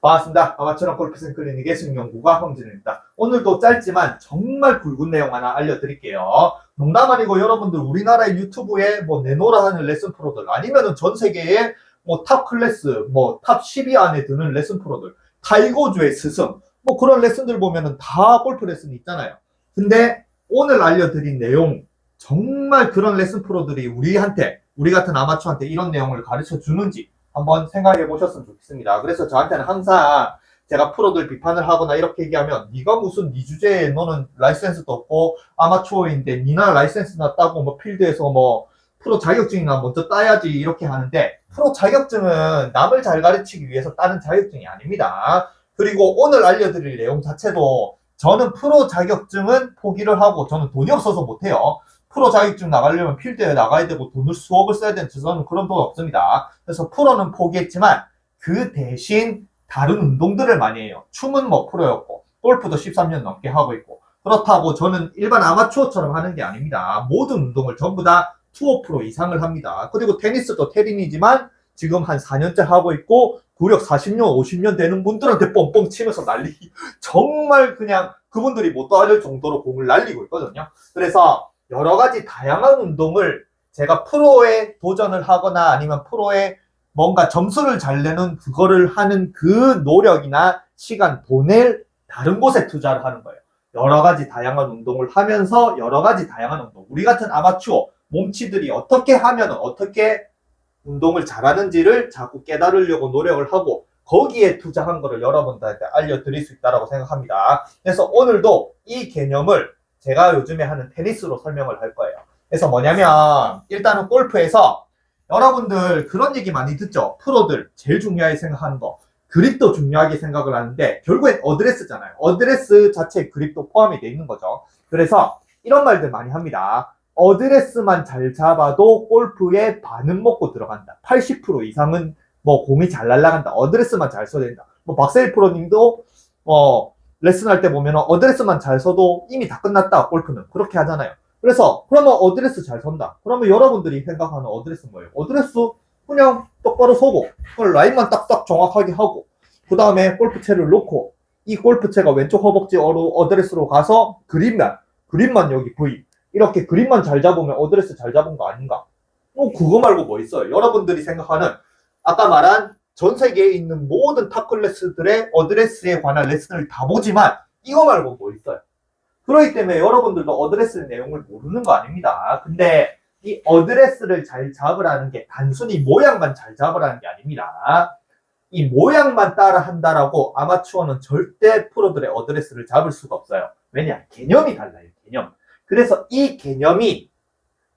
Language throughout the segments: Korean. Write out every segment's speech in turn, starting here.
반갑습니다. 아마추어 골프생 클리닉의 승용구가 황진입니다. 오늘도 짧지만 정말 굵은 내용 하나 알려드릴게요. 농담 아니고 여러분들 우리나라의 유튜브에 뭐 내노라 하는 레슨 프로들 아니면은 전 세계의 뭐 탑 클래스, 뭐 탑 10위 안에 드는 레슨 프로들, 타이거주의 스승, 뭐 그런 레슨들 보면은 다 골프 레슨이 있잖아요. 근데 오늘 알려드린 내용 정말 그런 레슨 프로들이 우리한테 우리 같은 아마추어한테 이런 내용을 가르쳐 주는지 한번 생각해 보셨으면 좋겠습니다. 그래서 저한테는 항상 제가 프로들 비판을 하거나 이렇게 얘기하면 네가 무슨 네 주제에 너는 라이센스도 없고 아마추어인데 니나 라이센스 났다고 뭐 필드에서 뭐 프로 자격증이나 먼저 따야지 이렇게 하는데 프로 자격증은 남을 잘 가르치기 위해서 따는 자격증이 아닙니다. 그리고 오늘 알려드릴 내용 자체도 저는 프로 자격증은 포기를 하고 저는 돈이 없어서 못해요. 프로 자격증 나가려면 필드에 나가야 되고 돈을 수억을 써야 되는데 저는 그런 돈 없습니다. 그래서 프로는 포기했지만 그 대신 다른 운동들을 많이 해요. 춤은 뭐 프로였고 골프도 13년 넘게 하고 있고 그렇다고 저는 일반 아마추어처럼 하는 게 아닙니다. 모든 운동을 전부 다 투어 프로 이상을 합니다. 그리고 테니스도 테린이지만 지금 한 4년째 하고 있고 구력 40년, 50년 되는 분들한테 뻥뻥 치면서 날리기 정말 그냥 그분들이 못 도와줄 정도로 공을 날리고 있거든요. 그래서 여러 가지 다양한 운동을 제가 프로에 도전을 하거나 아니면 프로에 뭔가 점수를 잘 내는 그거를 하는 그 노력이나 시간, 돈을 다른 곳에 투자를 하는 거예요. 여러 가지 다양한 운동을 하면서 여러 가지 다양한 운동. 우리 같은 아마추어 몸치들이 어떻게 하면 어떻게 운동을 잘하는지를 자꾸 깨달으려고 노력을 하고 거기에 투자한 거를 여러분들한테 알려드릴 수 있다고 생각합니다. 그래서 오늘도 이 개념을 제가 요즘에 하는 테니스로 설명을 할 거예요. 그래서 뭐냐면 일단은 골프에서 여러분들 그런 얘기 많이 듣죠. 프로들 제일 중요하게 생각하는 거. 그립도 중요하게 생각을 하는데 결국엔 어드레스잖아요. 어드레스 자체에 그립도 포함이 돼 있는 거죠. 그래서 이런 말들 많이 합니다. 어드레스만 잘 잡아도 골프에 반은 먹고 들어간다. 80% 이상은 뭐 공이 잘 날아간다. 어드레스만 잘 써야 된다. 뭐 박세일 프로님도 어 레슨할 때 보면 어드레스만 잘 써도 이미 다 끝났다. 골프는 그렇게 하잖아요. 그래서 그러면 어드레스 잘 선다. 그러면 여러분들이 생각하는 어드레스 뭐예요? 어드레스 그냥 똑바로 서고 그걸 라인만 딱딱 정확하게 하고 그 다음에 골프채를 놓고 이 골프채가 왼쪽 허벅지 어드레스로 가서 그립만 그립만 여기 V 이렇게 그립만 잘 잡으면 어드레스 잘 잡은 거 아닌가? 뭐 그거 말고 뭐 있어요? 여러분들이 생각하는 아까 말한 전 세계에 있는 모든 탑 클래스들의 어드레스에 관한 레슨을 다 보지만 이거 말고 뭐 있어요? 그렇기 때문에 여러분들도 어드레스 내용을 모르는 거 아닙니다. 근데 이 어드레스를 잘 잡으라는 게 단순히 모양만 잘 잡으라는 게 아닙니다. 이 모양만 따라 한다라고 아마추어는 절대 프로들의 어드레스를 잡을 수가 없어요. 왜냐? 개념이 달라요, 개념. 그래서 이 개념이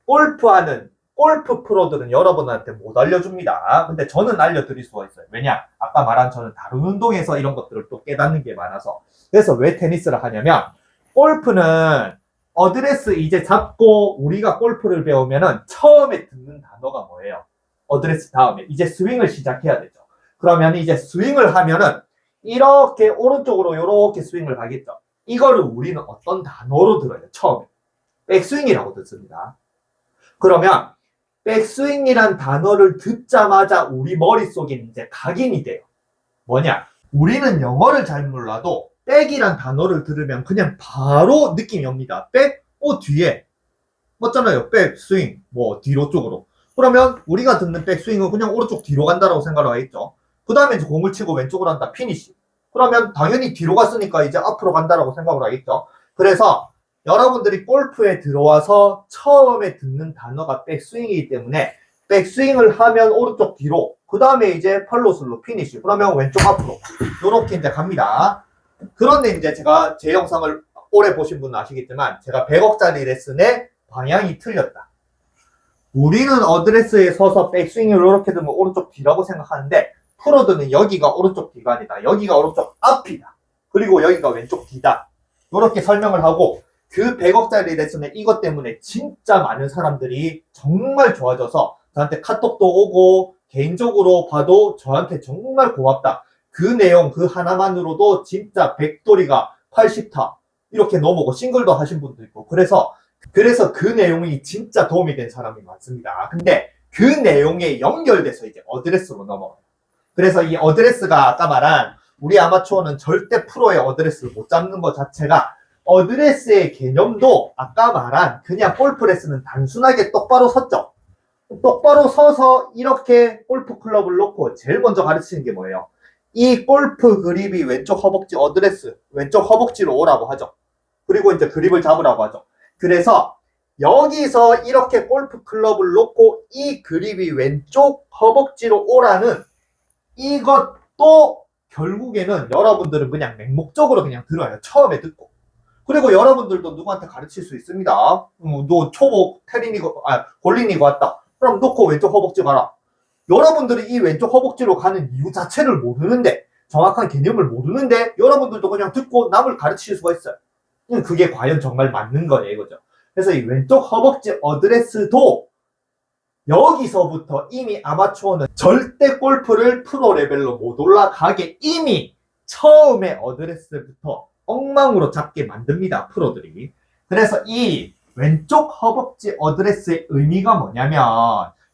골프하는 골프 프로들은 여러분한테 못 알려줍니다. 근데 저는 알려드릴 수가 있어요. 왜냐? 아까 말한 저는 다른 운동에서 이런 것들을 또 깨닫는 게 많아서. 그래서 왜 테니스를 하냐면, 골프는 어드레스 이제 잡고 우리가 골프를 배우면은 처음에 듣는 단어가 뭐예요? 어드레스 다음에 이제 스윙을 시작해야 되죠. 그러면 이제 스윙을 하면은 이렇게 오른쪽으로 이렇게 스윙을 하겠죠. 이거를 우리는 어떤 단어로 들어요? 처음에 백스윙이라고 듣습니다. 그러면 백스윙이란 단어를 듣자마자 우리 머릿속에 이제 각인이 돼요. 뭐냐? 우리는 영어를 잘 몰라도 백이란 단어를 들으면 그냥 바로 느낌이 옵니다. 백, 어, 뒤에. 맞잖아요. 백, 스윙, 뭐, 뒤로 쪽으로. 그러면 우리가 듣는 백 스윙은 그냥 오른쪽 뒤로 간다라고 생각을 하겠죠. 그 다음에 이제 공을 치고 왼쪽으로 한다. 피니시. 그러면 당연히 뒤로 갔으니까 이제 앞으로 간다라고 생각을 하겠죠. 그래서 여러분들이 골프에 들어와서 처음에 듣는 단어가 백스윙이기 때문에 백스윙을 하면 오른쪽 뒤로 그 다음에 이제 팔로슬로 피니시 그러면 왼쪽 앞으로 이렇게 이제 갑니다. 그런데 이제 제가 제 영상을 오래 보신 분은 아시겠지만 제가 100억짜리 레슨의 방향이 틀렸다. 우리는 어드레스에 서서 백스윙을 이렇게 들면 오른쪽 뒤라고 생각하는데 프로들은 여기가 오른쪽 뒤가 아니다. 여기가 오른쪽 앞이다. 그리고 여기가 왼쪽 뒤다. 이렇게 설명을 하고 그 100억짜리 레슨에 이것 때문에 진짜 많은 사람들이 정말 좋아져서 저한테 카톡도 오고 개인적으로 봐도 저한테 정말 고맙다. 그 내용 그 하나만으로도 진짜 백돌이가 80타 이렇게 넘어오고 싱글도 하신 분도 있고 그래서 그래서 그 내용이 진짜 도움이 된 사람이 많습니다. 근데 그 내용에 연결돼서 이제 어드레스로 넘어가요. 그래서 이 어드레스가 아까 말한 우리 아마추어는 절대 프로의 어드레스를 못 잡는 것 자체가 어드레스의 개념도 아까 말한 그냥 골프 레슨은 단순하게 똑바로 섰죠. 똑바로 서서 이렇게 골프 클럽을 놓고 제일 먼저 가르치는 게 뭐예요? 이 골프 그립이 왼쪽 허벅지 어드레스, 왼쪽 허벅지로 오라고 하죠. 그리고 이제 그립을 잡으라고 하죠. 그래서 여기서 이렇게 골프 클럽을 놓고 이 그립이 왼쪽 허벅지로 오라는 이것도 결국에는 여러분들은 그냥 맹목적으로 그냥 들어요. 처음에 듣고. 그리고 여러분들도 누구한테 가르칠 수 있습니다. 음, 너 초보 테린이고, 아, 골린이고 왔다. 그럼 놓고 왼쪽 허벅지 가라. 여러분들이 이 왼쪽 허벅지로 가는 이유 자체를 모르는데, 정확한 개념을 모르는데, 여러분들도 그냥 듣고 남을 가르칠 수가 있어요. 음, 그게 과연 정말 맞는 거냐, 이거죠. 그래서 이 왼쪽 허벅지 어드레스도 여기서부터 이미 아마추어는 절대 골프를 프로 레벨로 못 올라가게 이미 처음에 어드레스부터 엉망으로 잡게 만듭니다, 프로들이. 그래서 이 왼쪽 허벅지 어드레스의 의미가 뭐냐면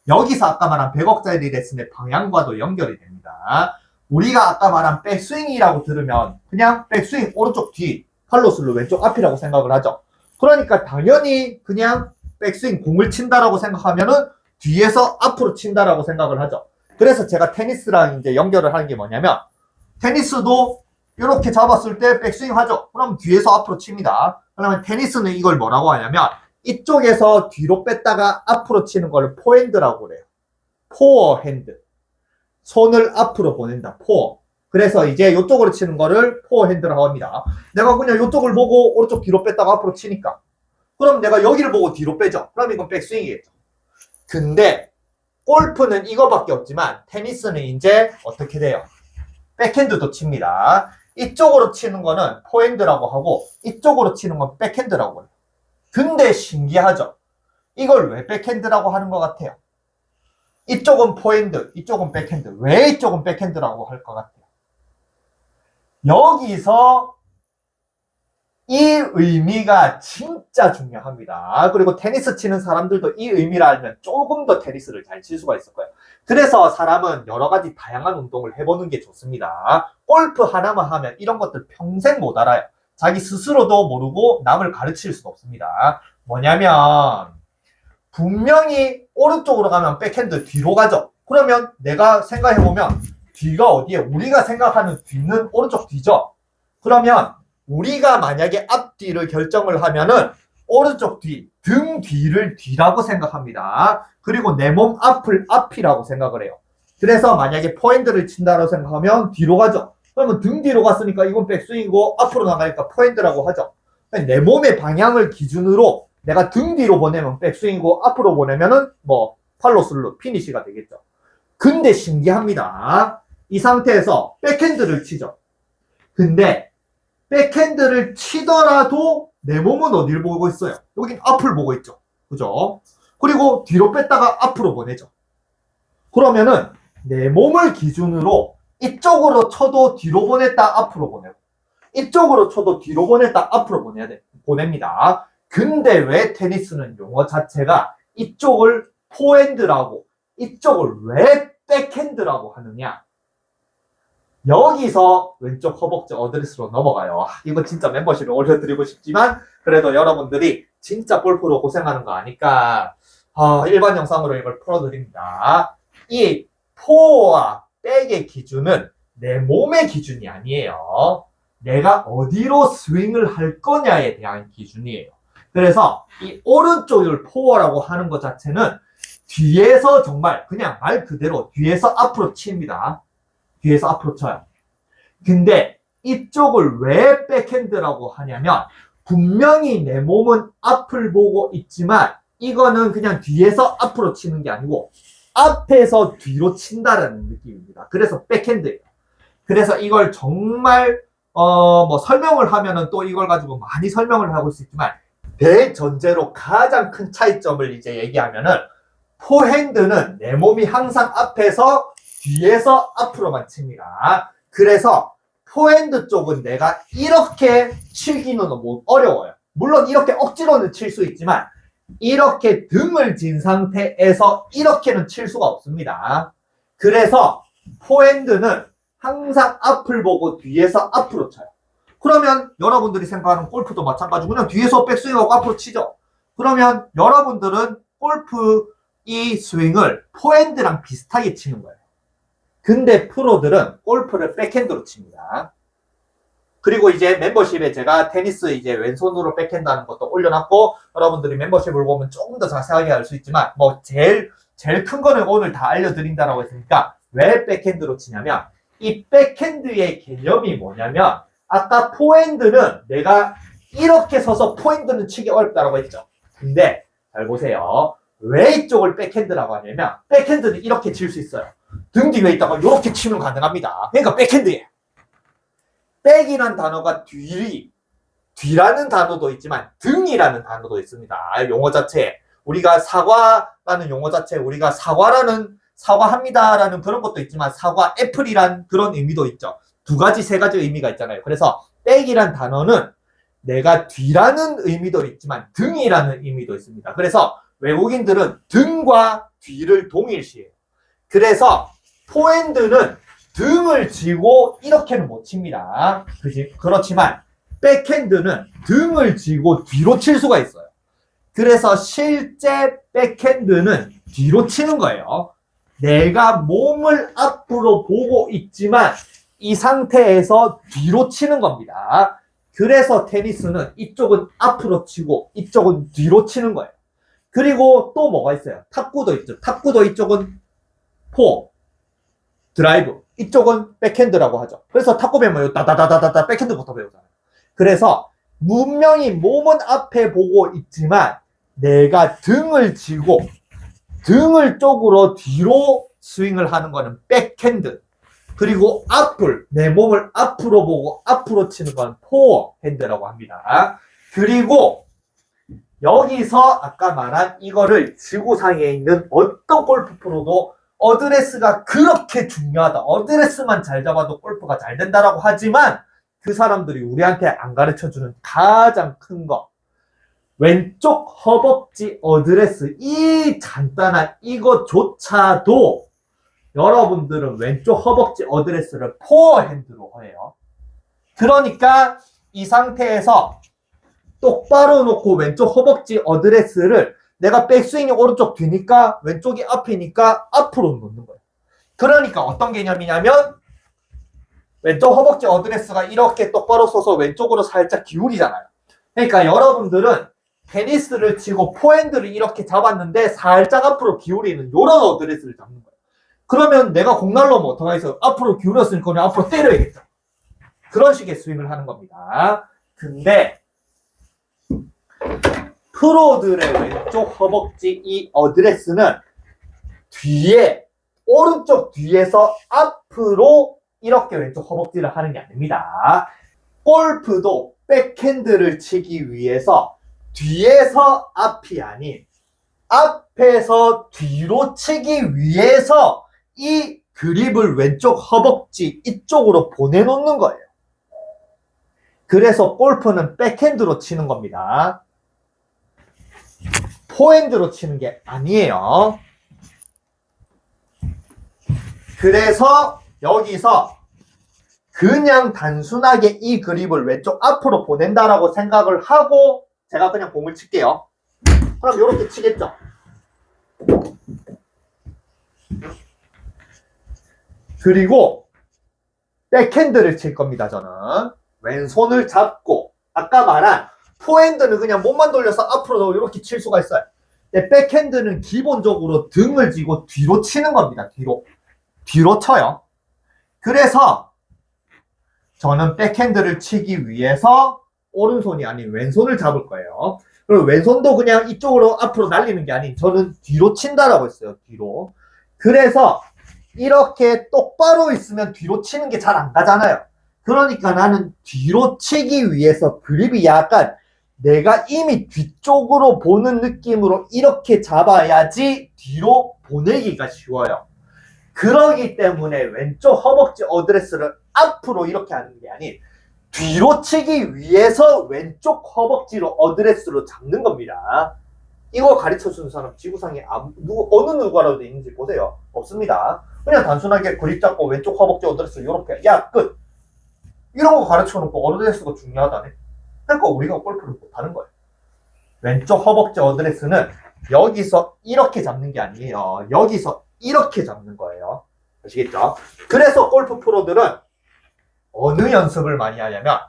여기서 아까 말한 100억짜리 레슨의 방향과도 연결이 됩니다. 우리가 아까 말한 백스윙이라고 들으면 그냥 백스윙 오른쪽 뒤, 팔로슬로 왼쪽 앞이라고 생각을 하죠. 그러니까 당연히 그냥 백스윙 공을 친다라고 생각하면은 뒤에서 앞으로 친다라고 생각을 하죠. 그래서 제가 테니스랑 이제 연결을 하는 게 뭐냐면 테니스도 이렇게 잡았을 때 백스윙 하죠. 그럼 뒤에서 앞으로 칩니다. 그러면 테니스는 이걸 뭐라고 하냐면 이쪽에서 뒤로 뺐다가 앞으로 치는 걸 포핸드라고 그래요. 포어 핸드. 손을 앞으로 보낸다. 포어. 그래서 이제 이쪽으로 치는 거를 포어 핸드라고 합니다. 내가 그냥 이쪽을 보고 오른쪽 뒤로 뺐다가 앞으로 치니까. 그럼 내가 여기를 보고 뒤로 빼죠. 그럼 이건 백스윙이겠죠. 근데 골프는 이거밖에 없지만 테니스는 이제 어떻게 돼요? 백핸드도 칩니다. 이쪽으로 치는 거는 포핸드라고 하고 이쪽으로 치는 건 백핸드라고 해요. 근데 신기하죠? 이걸 왜 백핸드라고 하는 것 같아요? 이쪽은 포핸드, 이쪽은 백핸드. 왜 이쪽은 백핸드라고 할 것 같아요? 여기서 이 의미가 진짜 중요합니다. 그리고 테니스 치는 사람들도 이 의미를 알면 조금 더 테니스를 잘 칠 수가 있을 거예요. 그래서 사람은 여러 가지 다양한 운동을 해보는 게 좋습니다. 골프 하나만 하면 이런 것들 평생 못 알아요. 자기 스스로도 모르고 남을 가르칠 수가 없습니다. 뭐냐면 분명히 오른쪽으로 가면 백핸드 뒤로 가죠. 그러면 내가 생각해보면 뒤가 어디에 우리가 생각하는 뒤는 오른쪽 뒤죠. 그러면 우리가 만약에 앞뒤를 결정을 하면은 오른쪽 뒤, 등 뒤를 뒤라고 생각합니다. 그리고 내 몸 앞을 앞이라고 생각을 해요. 그래서 만약에 포핸드를 친다고 생각하면 뒤로 가죠. 그러면 등 뒤로 갔으니까 이건 백스윙이고 앞으로 나가니까 포핸드라고 하죠. 내 몸의 방향을 기준으로 내가 등 뒤로 보내면 백스윙이고 앞으로 보내면은 뭐 팔로슬루 피니시가 되겠죠. 근데 신기합니다. 이 상태에서 백핸드를 치죠. 근데 백핸드를 치더라도 내 몸은 어디를 보고 있어요? 여긴 앞을 보고 있죠. 그죠? 그리고 뒤로 뺐다가 앞으로 보내죠. 그러면은 내 몸을 기준으로 이쪽으로 쳐도 뒤로 보냈다 앞으로 보내고 이쪽으로 쳐도 뒤로 보냈다 앞으로 보내야 돼. 보냅니다. 근데 왜 테니스는 용어 자체가 이쪽을 포핸드라고 이쪽을 왜 백핸드라고 하느냐? 여기서 왼쪽 허벅지 어드레스로 넘어가요. 아, 이거 진짜 멤버십에 올려드리고 싶지만 그래도 여러분들이 진짜 골프로 고생하는 거 아니까 어, 일반 영상으로 이걸 풀어드립니다. 이 포와 백의 기준은 내 몸의 기준이 아니에요. 내가 어디로 스윙을 할 거냐에 대한 기준이에요. 그래서 이 오른쪽을 포어라고 하는 것 자체는 뒤에서 정말 그냥 말 그대로 뒤에서 앞으로 칩니다. 뒤에서 앞으로 쳐요. 근데 이쪽을 왜 백핸드라고 하냐면 분명히 내 몸은 앞을 보고 있지만 이거는 그냥 뒤에서 앞으로 치는 게 아니고 앞에서 뒤로 친다라는 느낌입니다. 그래서 백핸드예요. 그래서 이걸 정말 어 뭐 설명을 하면은 또 이걸 가지고 많이 설명을 하고 있지만 대전제로 가장 큰 차이점을 이제 얘기하면은 포핸드는 내 몸이 항상 앞에서 뒤에서 앞으로만 칩니다. 그래서 포핸드 쪽은 내가 이렇게 치기는 뭐 어려워요. 물론 이렇게 억지로는 칠 수 있지만 이렇게 등을 진 상태에서 이렇게는 칠 수가 없습니다. 그래서 포핸드는 항상 앞을 보고 뒤에서 앞으로 쳐요. 그러면 여러분들이 생각하는 골프도 마찬가지고 그냥 뒤에서 백스윙하고 앞으로 치죠. 그러면 여러분들은 골프 이 스윙을 포핸드랑 비슷하게 치는 거예요. 근데 프로들은 골프를 백핸드로 칩니다. 그리고 이제 멤버십에 제가 테니스 이제 왼손으로 백핸드 하는 것도 올려놨고 여러분들이 멤버십을 보면 조금 더 자세하게 알 수 있지만 뭐 제일 제일 큰 거는 오늘 다 알려드린다라고 했으니까 왜 백핸드로 치냐면 이 백핸드의 개념이 뭐냐면 아까 포핸드는 내가 이렇게 서서 포핸드는 치기 어렵다라고 했죠. 근데 잘 보세요. 왜 이쪽을 백핸드라고 하냐면 백핸드는 이렇게 칠 수 있어요. 등 뒤에 있다가 이렇게 치면 가능합니다. 그러니까 백핸드예요. 백이란 단어가 뒤, 뒤라는 단어도 있지만 등이라는 단어도 있습니다. 용어 자체에. 우리가 사과라는 용어 자체에 우리가 사과라는 사과합니다라는 그런 것도 있지만 사과 애플이란 그런 의미도 있죠. 두 가지, 세 가지 의미가 있잖아요. 그래서 백이란 단어는 내가 뒤라는 의미도 있지만 등이라는 의미도 있습니다. 그래서 외국인들은 등과 뒤를 동일시해요. 그래서 포핸드는 등을 쥐고 이렇게는 못 칩니다. 그지? 그렇지만 백핸드는 등을 쥐고 뒤로 칠 수가 있어요. 그래서 실제 백핸드는 뒤로 치는 거예요. 내가 몸을 앞으로 보고 있지만 이 상태에서 뒤로 치는 겁니다. 그래서 테니스는 이쪽은 앞으로 치고 이쪽은 뒤로 치는 거예요. 그리고 또 뭐가 있어요? 탁구도 있죠. 탁구도 이쪽은 포, 드라이브, 이쪽은 백핸드라고 하죠. 그래서 탁구 배우면 따다다다다다 백핸드부터 배우잖아요. 그래서 분명히 몸은 앞에 보고 있지만 내가 등을 쥐고 등을 쪽으로 뒤로 스윙을 하는 거는 백핸드. 그리고 앞을 내 몸을 앞으로 보고 앞으로 치는 건 포어핸드라고 합니다. 그리고 여기서 아까 말한 이거를 지구상에 있는 어떤 골프 프로도 어드레스가 그렇게 중요하다. 어드레스만 잘 잡아도 골프가 잘 된다라고 하지만 그 사람들이 우리한테 안 가르쳐 주는 가장 큰 거. 왼쪽 허벅지 어드레스. 이 간단한 이것조차도 여러분들은 왼쪽 허벅지 어드레스를 포어핸드로 해요. 그러니까 이 상태에서 똑바로 놓고 왼쪽 허벅지 어드레스를 내가 백스윙이 오른쪽 뒤니까 왼쪽이 앞이니까 앞으로 놓는 거예요. 그러니까 어떤 개념이냐면 왼쪽 허벅지 어드레스가 이렇게 똑바로 서서 왼쪽으로 살짝 기울이잖아요. 그러니까 여러분들은 테니스를 치고 포핸드를 이렇게 잡았는데 살짝 앞으로 기울이는 이런 어드레스를 잡는 거예요. 그러면 내가 공 날라오면 어떡하겠어요? 앞으로 기울였으니까 앞으로 때려야겠죠. 그런 식의 스윙을 하는 겁니다. 근데 프로들의 왼쪽 허벅지 이 어드레스는 뒤에 오른쪽 뒤에서 앞으로 이렇게 왼쪽 허벅지를 하는 게 아닙니다. 골프도 백핸드를 치기 위해서 뒤에서 앞이 아닌 앞에서 뒤로 치기 위해서 이 그립을 왼쪽 허벅지 이쪽으로 보내놓는 거예요. 그래서 골프는 백핸드로 치는 겁니다. 포핸드로 치는 게 아니에요. 그래서 여기서 그냥 단순하게 이 그립을 왼쪽 앞으로 보낸다라고 생각을 하고 제가 그냥 공을 칠게요. 그럼 이렇게 치겠죠. 그리고 백핸드를 칠 겁니다, 저는. 왼손을 잡고 아까 말한 포핸드는 그냥 몸만 돌려서 앞으로 이렇게 칠 수가 있어요. 근데 백핸드는 기본적으로 등을 쥐고 뒤로 치는 겁니다. 뒤로. 뒤로 쳐요. 그래서 저는 백핸드를 치기 위해서 오른손이 아닌 왼손을 잡을 거예요. 그리고 왼손도 그냥 이쪽으로 앞으로 날리는 게 아닌 저는 뒤로 친다라고 했어요. 뒤로. 그래서 이렇게 똑바로 있으면 뒤로 치는 게 잘 안 가잖아요. 그러니까 나는 뒤로 치기 위해서 그립이 약간 내가 이미 뒤쪽으로 보는 느낌으로 이렇게 잡아야지 뒤로 보내기가 쉬워요. 그러기 때문에 왼쪽 허벅지 어드레스를 앞으로 이렇게 하는 게 아닌 뒤로 치기 위해서 왼쪽 허벅지로 어드레스로 잡는 겁니다. 이거 가르쳐 주는 사람 지구상에 어느 누구라도 있는지 보세요. 없습니다. 그냥 단순하게 그립 잡고 왼쪽 허벅지 어드레스 요렇게. 야, 끝. 이런 거 가르쳐 놓고 어드레스가 중요하다네. 그러니까 우리가 골프를 못하는 거예요. 왼쪽 허벅지 어드레스는 여기서 이렇게 잡는 게 아니에요. 여기서 이렇게 잡는 거예요. 아시겠죠? 그래서 골프 프로들은 어느 연습을 많이 하냐면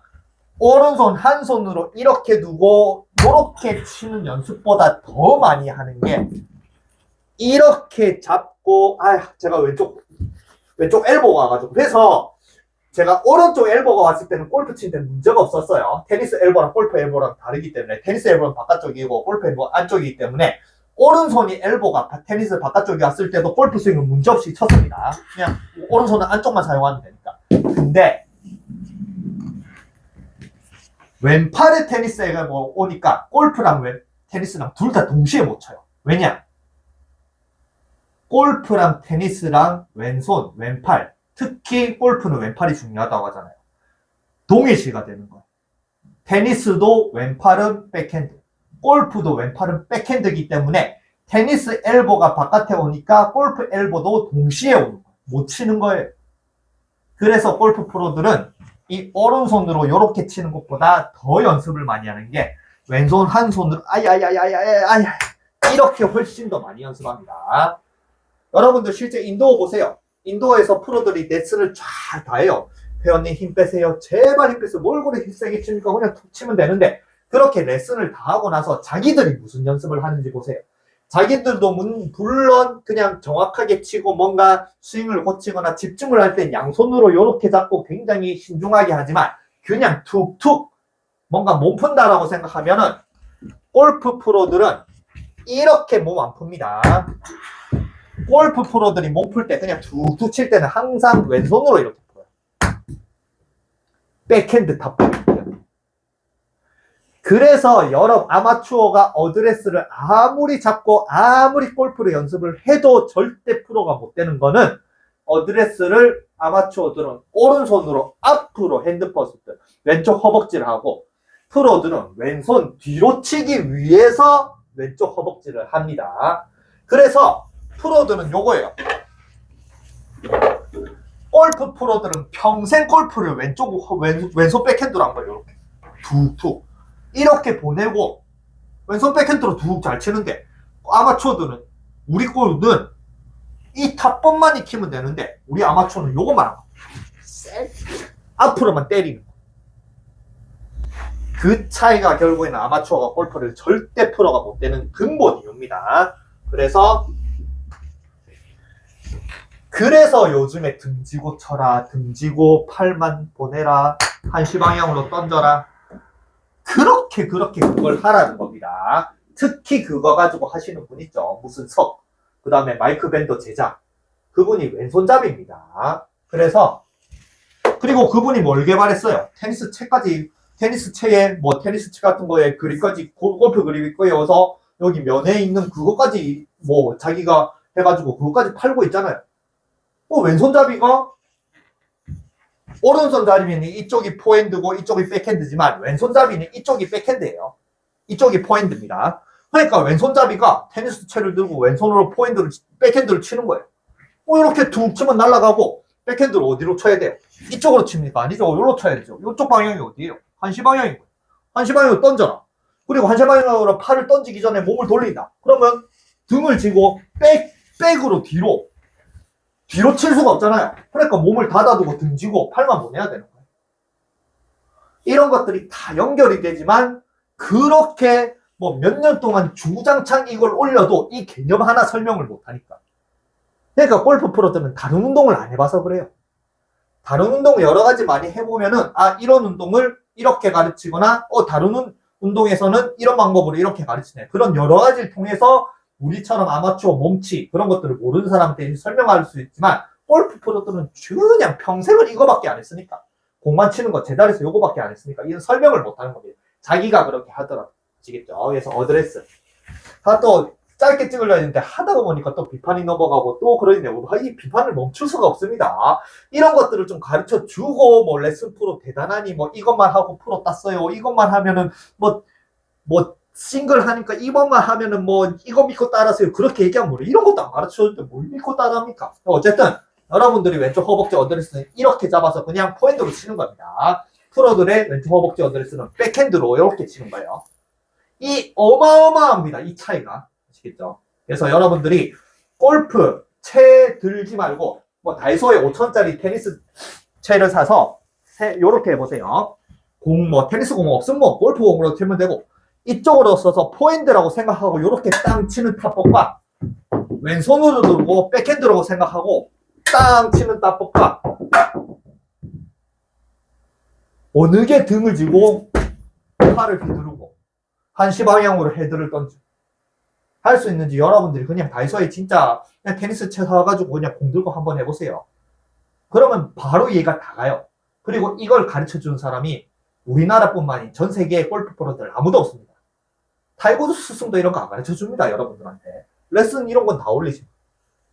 오른손 한 손으로 이렇게 두고 이렇게 치는 연습보다 더 많이 하는 게 이렇게 잡고 아 제가 왼쪽 왼쪽 엘보가 와가지고 그래서 제가 오른쪽 엘보가 왔을 때는 골프 칠 때는 문제가 없었어요. 테니스 엘보랑 골프 엘보랑 다르기 때문에 테니스 엘보는 바깥쪽이고 골프 엘보 안쪽이기 때문에 오른손이 엘보가 바- 테니스 바깥쪽이 왔을 때도 골프 스윙은 문제없이 쳤습니다. 그냥 오른손은 안쪽만 사용하면 되니까. 근데 왼팔의 테니스가 뭐 오니까 골프랑 왼 테니스랑 둘 다 동시에 못 쳐요. 왜냐? 골프랑 테니스랑 왼손, 왼팔, 특히 골프는 왼팔이 중요하다고 하잖아요. 동일시가 되는 거예요. 테니스도 왼팔은 백핸드, 골프도 왼팔은 백핸드이기 때문에 테니스 엘보가 바깥에 오니까 골프 엘보도 동시에 오는 거예요. 못 치는 거예요. 그래서 골프 프로들은 이 오른손으로 이렇게 치는 것보다 더 연습을 많이 하는 게 왼손 한 손으로 아야야야야야야 이렇게 훨씬 더 많이 연습합니다. 여러분들 실제 인도어 보세요. 인도어에서 프로들이 레슨을 쫙 다 해요. 회원님 힘 빼세요. 제발 힘 빼세요. 뭘 그래 힘세게 치니까 그냥 툭 치면 되는데 그렇게 레슨을 다 하고 나서 자기들이 무슨 연습을 하는지 보세요. 자기들도 문- 물론 그냥 정확하게 치고 뭔가 스윙을 고치거나 집중을 할 땐 양손으로 이렇게 잡고 굉장히 신중하게 하지만 그냥 툭툭 뭔가 몸 푼다라고 생각하면은 골프 프로들은 이렇게 몸 안 풉니다. 골프 프로들이 몸 풀 때 그냥 툭툭 칠 때는 항상 왼손으로 이렇게 풀어요. 백핸드 탑볼이에요. 그래서 여러 아마추어가 어드레스를 아무리 잡고 아무리 골프를 연습을 해도 절대 프로가 못 되는 거는 어드레스를 아마추어들은 오른손으로 앞으로 핸드 퍼스트 왼쪽 허벅지를 하고 프로들은 왼손 뒤로 치기 위해서 왼쪽 허벅지를 합니다. 그래서 프로들은 요거예요. 골프 프로들은 평생 골프를 왼쪽 허- 왼, 왼손 백핸드로 한 거예요. 이렇게 툭툭 이렇게 보내고 왼손 백핸드로 툭 잘 치는데 아마추어들은 우리 골은 이 탑번만 익히면 되는데 우리 아마추어는 요거만 하고 쎄 앞으로만 때리는 거. 그 차이가 결국에는 아마추어가 골프를 절대 프로가 못 되는 근본 이유입니다. 그래서 그래서 요즘에 등지고 쳐라, 등지고 팔만 보내라, 한시 방향으로 던져라. 그렇게 그렇게 그걸 하라는 겁니다. 특히 그거 가지고 하시는 분 있죠. 무슨 석, 그 다음에 마이크 밴더 제작. 그분이 왼손잡이입니다. 그래서 그리고 그분이 뭘 개발했어요? 테니스 채까지 테니스 채에 뭐 테니스 채 같은 거에 그립까지 골- 골프 그립이 꺼여서 여기 면에 있는 그거까지 뭐 자기가 해가지고 그거까지 팔고 있잖아요. 뭐 왼손잡이가 오른손잡이는 이쪽이 포핸드고 이쪽이 백핸드지만 왼손잡이는 이쪽이 백핸드예요. 이쪽이 포핸드입니다. 그러니까 왼손잡이가 테니스 채를 들고 왼손으로 포핸드를 백핸드를 치는 거예요. 뭐 이렇게 툭 치면 날아가고 백핸드를 어디로 쳐야 돼요? 이쪽으로 칩니까? 아니죠. 여기로 쳐야 되죠. 이쪽 방향이 어디예요? 한시 방향이고. 한시 방향으로 던져라. 그리고 한시 방향으로 팔을 던지기 전에 몸을 돌린다. 그러면 등을 쥐고 백, 백으로 뒤로 뒤로 칠 수가 없잖아요. 그러니까 몸을 닫아두고 등지고 팔만 보내야 되는 거예요. 이런 것들이 다 연결이 되지만 그렇게 뭐 몇 년 동안 주구장창 이걸 올려도 이 개념 하나 설명을 못 하니까. 그러니까 골프 프로들은 다른 운동을 안 해봐서 그래요. 다른 운동 여러 가지 많이 해보면은 아 이런 운동을 이렇게 가르치거나 어 다른 운- 운동에서는 이런 방법으로 이렇게 가르치네. 그런 여러 가지를 통해서 우리처럼 아마추어 몸치 그런 것들을 모르는 사람한테 설명할 수 있지만 골프 프로들은 그냥 평생을 이거밖에 안 했으니까 공만 치는 거 제자리에서 요거밖에 안 했으니까 이런 설명을 못 하는 겁니다. 자기가 그렇게 하더라도 아시겠죠? 그래서 어드레스 다 또 짧게 찍으려 했는데 하다가 보니까 또 비판이 넘어가고 또 그러는데 이 비판을 멈출 수가 없습니다. 이런 것들을 좀 가르쳐 주고 뭐 레슨 프로 대단하니 뭐 이것만 하고 프로 땄어요. 이것만 하면은 뭐뭐 싱글 하니까 이번만 하면은 뭐 이거 믿고 따라하세요. 그렇게 얘기하면 뭐래. 이런 것도 안 가르쳐줬는데 뭘 믿고 따라합니까? 어쨌든 여러분들이 왼쪽 허벅지 어드레스는 이렇게 잡아서 그냥 포핸드로 치는 겁니다. 프로들의 왼쪽 허벅지 어드레스는 백핸드로 이렇게 치는 거예요. 이 어마어마합니다. 이 차이가. 아시겠죠? 그래서 여러분들이 골프 채 들지 말고 뭐 다이소에 5천짜리 테니스 채를 사서 이렇게 해보세요. 공 뭐 테니스 공 없으면 뭐 골프 공으로 치면 되고 이쪽으로 써서 포핸드라고 생각하고 이렇게 땅 치는 타법과 왼손으로 들고 백핸드라고 생각하고 땅 치는 타법과 어느 게 등을 쥐고 팔을 휘두르고 한시 방향으로 헤드를 던지 할수 있는지 여러분들이 그냥 다이소에 진짜 그냥 테니스 채 사가지고 그냥 공 들고 한번 해보세요. 그러면 바로 이해가 다 가요. 그리고 이걸 가르쳐 주는 사람이 우리나라뿐만 아니라 전 세계 골프 프로들 아무도 없습니다. 타이거 스승도 이런 거 안 가르쳐 줍니다, 여러분들한테. 레슨 이런 건 다 올리지.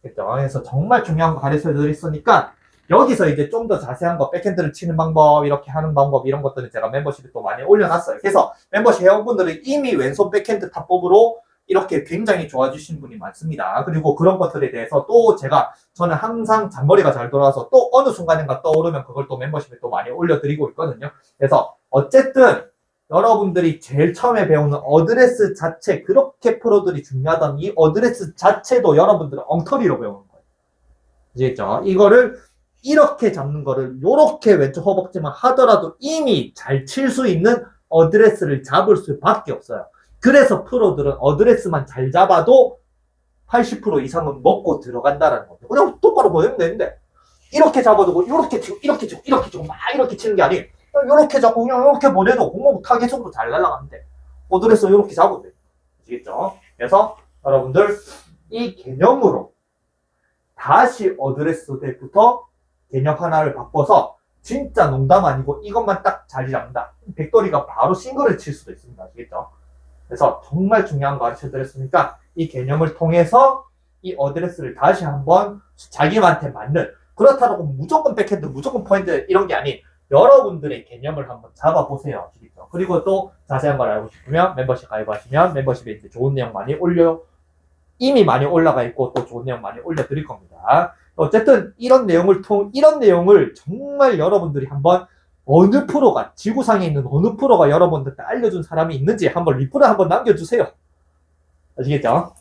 겠죠 그래서 정말 중요한 거 가르쳐 드렸으니까 여기서 이제 좀 더 자세한 거, 백핸드를 치는 방법, 이렇게 하는 방법, 이런 것들은 제가 멤버십에 또 많이 올려놨어요. 그래서 멤버십 회원분들은 이미 왼손 백핸드 탑법으로 이렇게 굉장히 좋아지신 분이 많습니다. 그리고 그런 것들에 대해서 또 제가 저는 항상 잔머리가 잘 돌아와서 또 어느 순간인가 떠오르면 그걸 또 멤버십에 또 많이 올려드리고 있거든요. 그래서 어쨌든 여러분들이 제일 처음에 배우는 어드레스 자체 그렇게 프로들이 중요하던 이 어드레스 자체도 여러분들은 엉터리로 배우는 거예요. 아시겠죠? 이거를 이렇게 잡는 거를 이렇게 왼쪽 허벅지만 하더라도 이미 잘 칠 수 있는 어드레스를 잡을 수밖에 없어요. 그래서 프로들은 어드레스만 잘 잡아도 80% 이상은 먹고 들어간다라는 겁니다. 그냥 똑바로 보내면 되는데 이렇게 잡아두고 이렇게 치고 이렇게 치고 이렇게 치고 막 이렇게 치는 게 아니 이렇게 잡고 그냥 이렇게 보내도 공목 타겟으로 잘 날아가는데 어드레스 이렇게 잡으면 돼요. 아시겠죠? 그래서 여러분들 이 개념으로 다시 어드레스 때부터 개념 하나를 바꿔서 진짜 농담 아니고 이것만 딱 자리 잡는다. 백돌이가 바로 싱글을 칠 수도 있습니다. 아시겠죠? 그래서 정말 중요한 거 가르쳐 드렸으니까 이 개념을 통해서 이 어드레스를 다시 한번 자기한테 맞는 그렇다고 무조건 백핸드, 무조건 포인트 이런 게 아닌 여러분들의 개념을 한번 잡아보세요. 아시겠죠? 그리고 또 자세한 걸 알고 싶으면 멤버십 가입하시면 멤버십에 이제 좋은 내용 많이 올려 이미 많이 올라가 있고 또 좋은 내용 많이 올려드릴 겁니다. 어쨌든 이런 내용을 통 이런 내용을 정말 여러분들이 한번 어느 프로가 지구상에 있는 어느 프로가 여러분들께 알려준 사람이 있는지 한번 리플을 한번 남겨주세요. 아시겠죠?